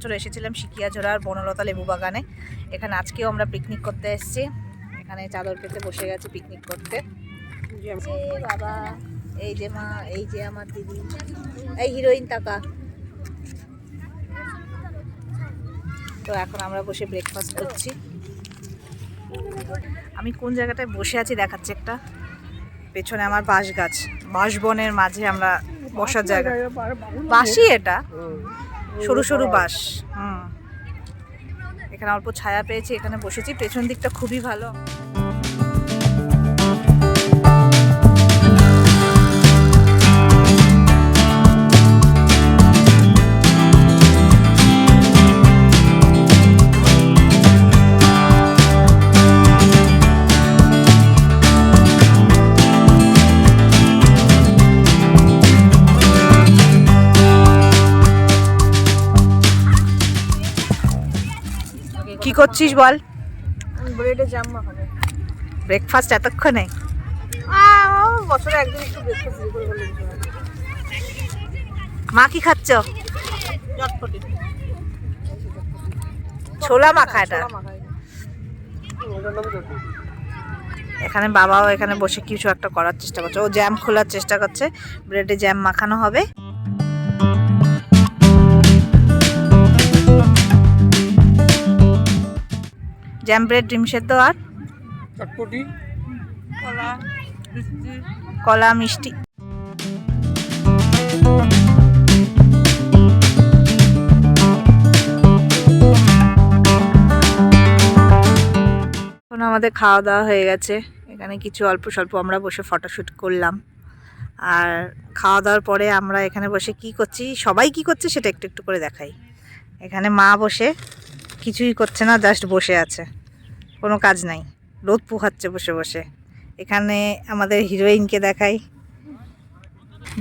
বছর এসেছিলাম শিকিয়াঝোড়ার বনলতা লেবু বাগানে। এখানে আজকেও আমরা পিকনিক করতে এসেছি। এখানে চাদর পেতে বসে গেছি পিকনিক করতে। বাবা, এই যে মা, এই যে আমার দিদি, এই হিরোইন টাকা। তো এখন আমরা বসে ব্রেকফাস্ট করছি। আমি কোন জায়গাটায় বসে আছি দেখাচ্ছি একটা। পেছনে আমার বাঁশ গাছ বাঁশ বনের মাঝে আমরা বসার জায়গা। বাঁশই এটা। সরু সরু বাস হুম। এখানে অল্প ছায়া পেয়েছি এখানে বসেছি। পেছন দিকটা খুবই ভালো। করছিস বল। ব্রেডে জাম মাখাবো। ব্রেকফাস্ট এতক্ষণে? বছরে একদিন একটু ব্রেকফাস্ট। মা কি খাচ্ছ? ছোলা মাখা ছোলা মাখা এটা। এখানে বাবাও এখানে বসে কিছু একটা করার চেষ্টা করছে। ও জ্যাম খোলার চেষ্টা করছে। ব্রেডে জ্যাম মাখানো হবে। জ্যাম ব্রেড ডিম সেদ্ধ আর চটপটি। কলা কলা মিষ্টি। এখন আমাদের খাওয়া দাওয়া হয়ে গেছে। এখানে কিছু অল্প স্বল্প আমরা বসে ফটোশ্যুট করলাম। আর খাওয়া দাওয়ার পরে আমরা এখানে বসে কি করছি সবাই কি করছে সেটা একটু একটু করে দেখাই। এখানে মা বসে কিছুই করছে না জাস্ট বসে আছে। কোনো কাজ নাই। রোদ পোহাচ্ছে বসে বসে। এখানে আমাদের হিরোইনকে দেখাই।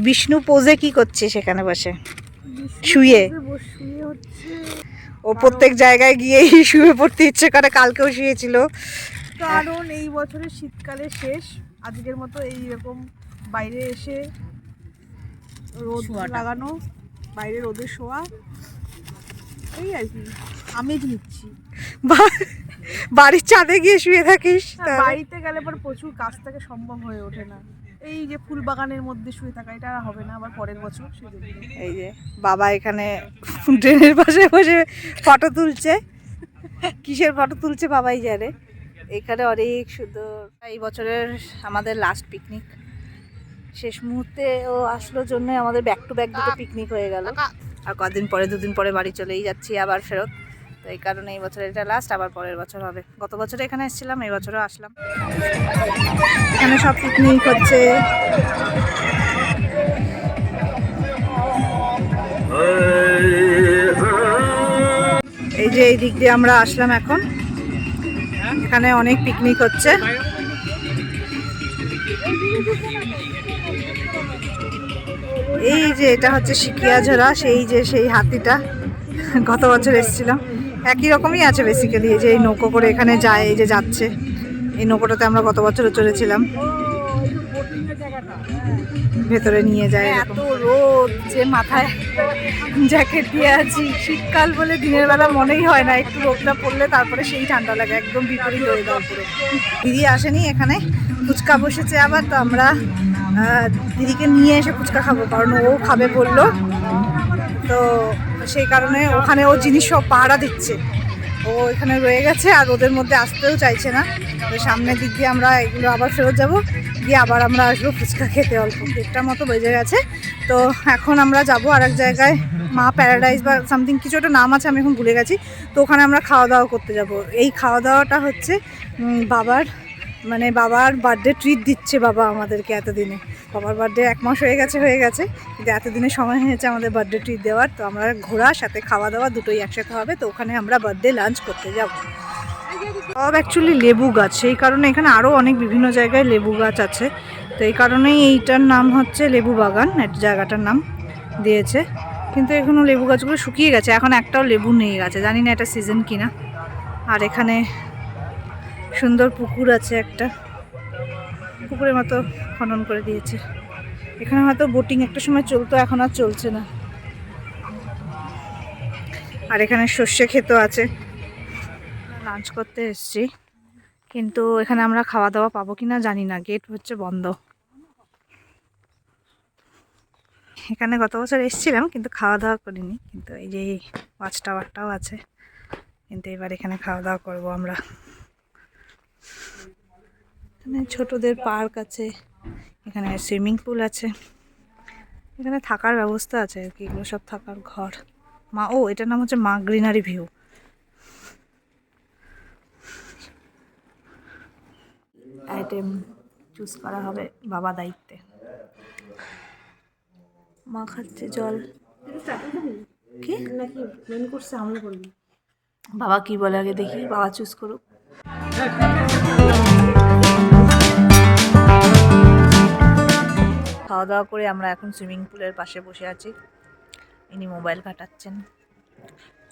বিষ্ণু পোজে কি করছে সেখানে বসে? শুয়ে। শুয়ে হচ্ছে ও প্রত্যেক জায়গায় গিয়েই শুয়ে পড়তে ইচ্ছে করে কালকেও শুয়েছিল। কারণ এই বছরের শীতকালে শেষ। আজকের মতো এইরকম বাইরে এসে রোদ লাগানো বাইরে রোদে শোয়া। এই আর কি। আমেজ নিচ্ছি। বা- বাড়ির ছাদে গিয়ে শুয়ে থাকিস বাড়িতে গেলে পর প্রচুর কাজ থেকে সম্ভব হয়ে ওঠে না। এই যে ফুল বাগানের মধ্যে শুয়ে থাকা এটা আর হবে না আবার পরের বছর এই যে বাবা এখানে ড্রেনের পাশে বসে ফটো তুলছে। কিসের ফটো তুলছে বাবাই জানে। এখানে অনেক সুন্দর। এই বছরের আমাদের লাস্ট পিকনিক শেষ মুহূর্তে ও আসলো জন্য আমাদের ব্যাক টু ব্যাক দুটো পিকনিক হয়ে গেল। আর কদিন পরে, দুদিন পরে বাড়ি চলেই যাচ্ছি আবার ফেরত। তো এই কারণে এই বছর এটা লাস্ট আবার পরের বছর হবে। গত বছরে এখানে এসেছিলাম, এই বছরও আসলাম। এখানে সব পিকনিক হচ্ছে। এই যে এই দিক দিয়ে আমরা আসলাম এখন। এখানে অনেক পিকনিক হচ্ছে। এই যে এটা হচ্ছে শিকিয়াঝোড়া সেই যে সেই হাতিটা গত বছর এসেছিলাম একই রকমই আছে বেসিক্যালি এই যে এই নৌকো করে এখানে যায় এই যে যাচ্ছে। এই নৌকোটাতে আমরা গত বছরও চলেছিলাম ভেতরে নিয়ে যায় এত রোদ যে মাথায় জ্যাকেট দিয়ে আছি। শীতকাল বলে দিনের বেলা মনেই হয় না একটু রোদটা পড়লে তারপরে সেই ঠান্ডা লাগে একদম বিপরীত হয়ে যাওয়া পুরো। দিদি আসেনি এখানে ফুচকা বসেছে আবার তো আমরা দিদিকে নিয়ে এসে ফুচকা খাব, কারণ ও খাবে বলল। তো সেই কারণে ওখানে ও জিনিস সব পাহারা দিচ্ছে। ও এখানে রয়ে গেছে আর ওদের মধ্যে আসতেও চাইছে না। তো সামনের দিক দিয়ে আমরা এগুলো আবার ফেরত যাব। দিয়ে আবার আমরা আসব ফুচকা খেতে অল্প। দেড়টার মতো বেজে গেছে। তো এখন আমরা যাব আর এক জায়গায়, মা প্যারাডাইজ বা সামথিং, কিছু একটা নাম আছে, আমি এখন ভুলে গেছি। তো ওখানে আমরা খাওয়া দাওয়া করতে যাব। এই খাওয়া দাওয়াটা হচ্ছে বাবার মানে বাবার বার্থডে ট্রিট দিচ্ছে বাবা আমাদেরকে এতদিনে। বাবার বার্থডে এক মাস হয়ে গেছে হয়ে গেছে। কিন্তু এতদিনে সময় হয়েছে আমাদের বার্থডে ট্রিট দেওয়ার। তো আমরা ঘোরা, সাথে খাওয়া দাওয়া দুটোই একসাথে হবে। তো ওখানে আমরা বার্থডে লাঞ্চ করতে যাব। সব অ্যাকচুয়ালি লেবু গাছ। সেই কারণে এখানে আরও অনেক বিভিন্ন জায়গায় লেবু গাছ আছে। তো এই কারণেই এইটার নাম হচ্ছে লেবু বাগান। জায়গাটার নাম দিয়েছে। কিন্তু এখনও লেবু গাছগুলো শুকিয়ে গেছে। এখন একটাও লেবু নেই গাছে। জানি না এটা সিজন কিনা। আর এখানে সুন্দর পুকুর আছে একটা। পুকুরের মতো খনন করে দিয়েছে। এখানে হয়তো বোটিং একটা সময় চলতো, এখন আর চলছে না। আর এখানে সর্ষে ক্ষেতও আছে। লাঞ্চ করতে এসছি। কিন্তু এখানে আমরা খাওয়া দাওয়া পাবো কি না জানি না গেট হচ্ছে বন্ধ। এখানে গত বছর এসেছিলাম, কিন্তু খাওয়া দাওয়া করিনি। কিন্তু এই যে ওয়াচ টাওয়ারটাও আছে। কিন্তু এবার এখানে খাওয়া দাওয়া করব আমরা। এখানে ছোটদের পার্ক আছে, এখানে সুইমিং পুল আছে, এখানে থাকার ব্যবস্থা আছে আর কি, এগুলো সব থাকার ঘর। মা, ও, এটার নাম হচ্ছে মা গ্রিনারি ভিউ। আইটেম চুজ করা হবে বাবা দায়িত্বে। মা খাচ্ছে জল। কি? নাকি করছে আমরা করবি বাবা কি বলে আগে দেখি, বাবা চুজ করুক। খাওয়া দাওয়া করে আমরা এখন সুইমিং পুলের পাশে বসে আছি। ইনি মোবাইল কাটাচ্ছেন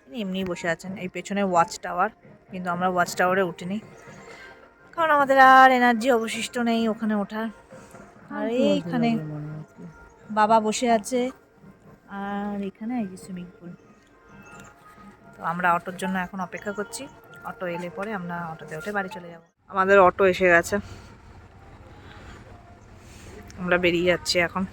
ইনি এমনি বসে আছেন। এই পেছনে ওয়াচ টাওয়ার কিন্তু আমরা ওয়াচ টাওয়ারে উঠিনি। কারণ আমাদের আর এনার্জি অবশিষ্ট নেই ওখানে ওঠার। আর এইখানে বাবা বসে আছে আর এখানে এই যে সুইমিং পুল। তো আমরা অটোর জন্য এখন অপেক্ষা করছি। অটো এলে পরে আমরা অটোতে উঠে বাড়ি চলে যাব। আমাদের অটো এসে গেছে। আমরা বেরিয়ে যাচ্ছি এখন।